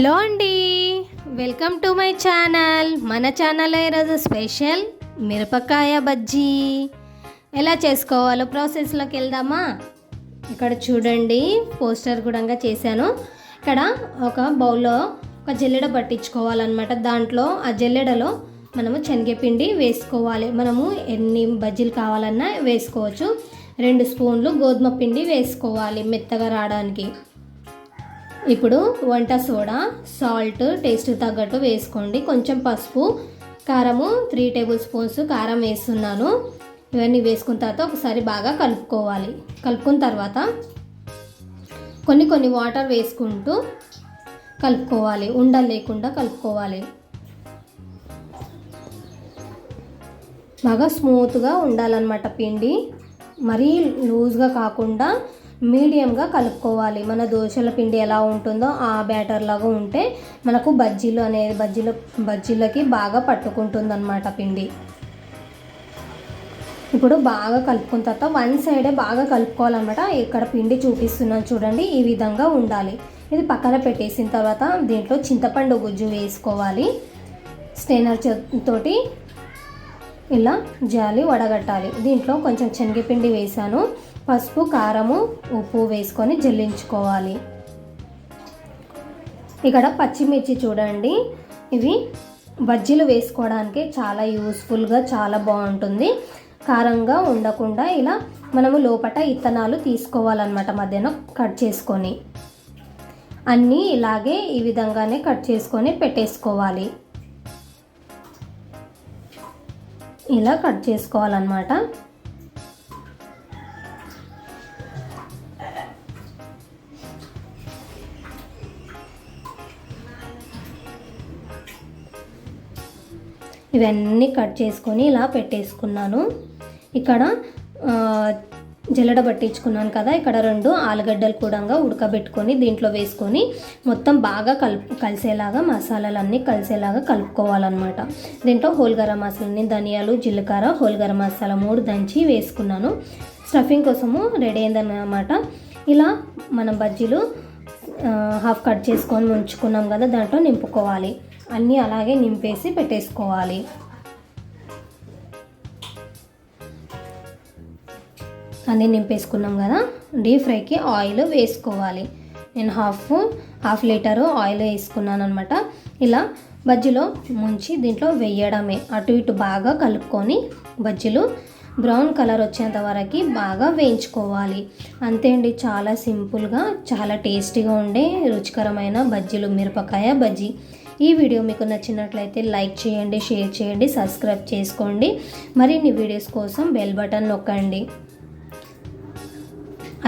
Hello అండి. Welcome to my channel. మన ఛానల్లో ఈరోజు స్పెషల్ మిరపకాయ బజ్జీ. ఎలా చేసుకోవాలో ప్రాసెస్లోకి వెళ్దామా? ఇక్కడ చూడండి పోస్టర్ కూడా చేశాను. ఇక్కడ ఒక బౌల్లో ఒక జల్లెడ పట్టించుకోవాలన్నమాట. దాంట్లో ఆ జల్లెడలో మనము శనగపిండి వేసుకోవాలి. మనము ఎన్ని బజ్జీలు కావాలన్నా వేసుకోవచ్చు. రెండు స్పూన్లు గోధుమ పిండి వేసుకోవాలి మెత్తగా రావడానికి. ఇప్పుడు వంట సోడా సాల్ట్ టేస్ట్ తగ్గట్టు వేసుకోండి. కొంచెం పసుపు కారము త్రీ టేబుల్ స్పూన్స్ కారం వేస్తున్నాను. ఇవన్నీ వేసుకున్న తర్వాత ఒకసారి బాగా కలుపుకోవాలి. కలుపుకున్న తర్వాత కొన్ని కొన్ని వాటర్ వేసుకుంటూ కలుపుకోవాలి. ఉండలు లేకుండా కలుపుకోవాలి. బాగా స్మూత్గా ఉండాలన్నమాట పిండి. మరీ లూజ్గా కాకుండా మీడియంగా కలుపుకోవాలి. మన దోశల పిండి ఎలా ఉంటుందో ఆ బ్యాటర్ లాగా ఉంటే మనకు బజ్జీలు అనేది బజ్జీలు బజ్జీలకి బాగా పట్టుకుంటుందన్నమాట పిండి. ఇప్పుడు బాగా కలుపుకున్న తర్వాత వన్ సైడే బాగా కలుపుకోవాలన్నమాట. ఇక్కడ పిండి చూపిస్తున్నాను చూడండి ఈ విధంగా ఉండాలి. ఇది పక్కన పెట్టేసిన తర్వాత దీంట్లో చింతపండు గుజ్జు వేసుకోవాలి. స్టెయినర్ తోటి ఇలా జాలి వడగట్టాలి. దీంట్లో కొంచెం శనగపిండి వేసాను పసుపు కారము ఉప్పు వేసుకొని జల్లించుకోవాలి. ఇక్కడ పచ్చిమిర్చి చూడండి. ఇవి బజ్జీలు వేసుకోవడానికి చాలా యూస్ఫుల్గా చాలా బాగుంటుంది. కారంగా ఉండకుండా ఇలా మనము లోపల ఇత్తనాలు తీసుకోవాలన్నమాట మధ్యన కట్ చేసుకొని. అన్నీ ఇలాగే ఈ విధంగానే కట్ చేసుకొని పెట్టేసుకోవాలి. ఇలా కట్ చేసుకోవాలన్నమాట. ఇవన్నీ కట్ చేసుకొని ఇలా పెట్టేసుకున్నాను. ఇక్కడ జల్లడ పట్టించుకున్నాను కదా ఇక్కడ రెండు ఆలుగడ్డలు కూడా ఉడకబెట్టుకొని దీంట్లో వేసుకొని మొత్తం బాగా కలుపు కలిసేలాగా మసాలాలన్నీ కలిసేలాగా కలుపుకోవాలన్నమాట. దీంట్లో హోల్ గరం మసాలాని ధనియాలు జీలకర్ర హోల్ గరం మసాలా మూడు దంచి వేసుకున్నాను. స్టఫింగ్ కోసము రెడీ అయిందన్నమాట. ఇలా మనం బజ్జీలు హాఫ్ కట్ చేసుకొని ఉంచుకున్నాం కదా దాంట్లో నింపుకోవాలి. అన్నీ అలాగే నింపేసి పెట్టేసుకోవాలి. అన్నీ నింపేసుకున్నాం కదా డీప్ ఫ్రైకి ఆయిల్ వేసుకోవాలి. నేను హాఫ్ హాఫ్ లీటరు ఆయిల్ వేసుకున్నాను అనమాట ఇలా బజ్జీలో ముంచి దీంట్లో వేయడమే. అటు ఇటు బాగా కలుపుకొని బజ్జీలు బ్రౌన్ కలర్ వచ్చేంత వరకు బాగా వేయించుకోవాలి. అంతే అండి చాలా సింపుల్గా చాలా టేస్టీగా ఉండే రుచికరమైన బజ్జీలు మిరపకాయ బజ్జీ. ఈ వీడియో మీకు నచ్చినట్లయితే లైక్ చేయండి షేర్ చేయండి సబ్స్క్రైబ్ చేసుకోండి. మరిన్ని వీడియోస్ కోసం బెల్ బటన్ నొక్కండి.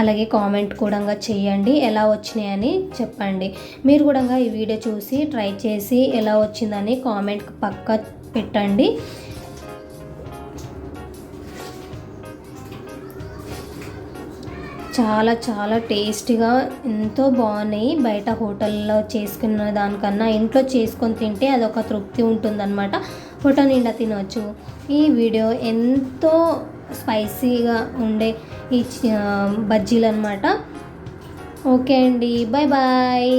అలాగే కామెంట్ కూడా చేయండి ఎలా వచ్చినాయని చెప్పండి. మీరు కూడా ఈ వీడియో చూసి ట్రై చేసి ఎలా వచ్చిందని కామెంట్ పక్క పెట్టండి. చాలా చాలా టేస్టీగా ఎంతో బాగున్నాయి. బయట హోటల్లో చేసుకున్న దానికన్నా ఇంట్లో చేసుకొని తింటే అదొక తృప్తి ఉంటుందన్నమాట. హోటల్ నిండా తినవచ్చు ఈ వీడియో ఎంతో స్పైసీగా ఉండే ఈ బజ్జీలు అనమాట ఓకే అండి. Bye bye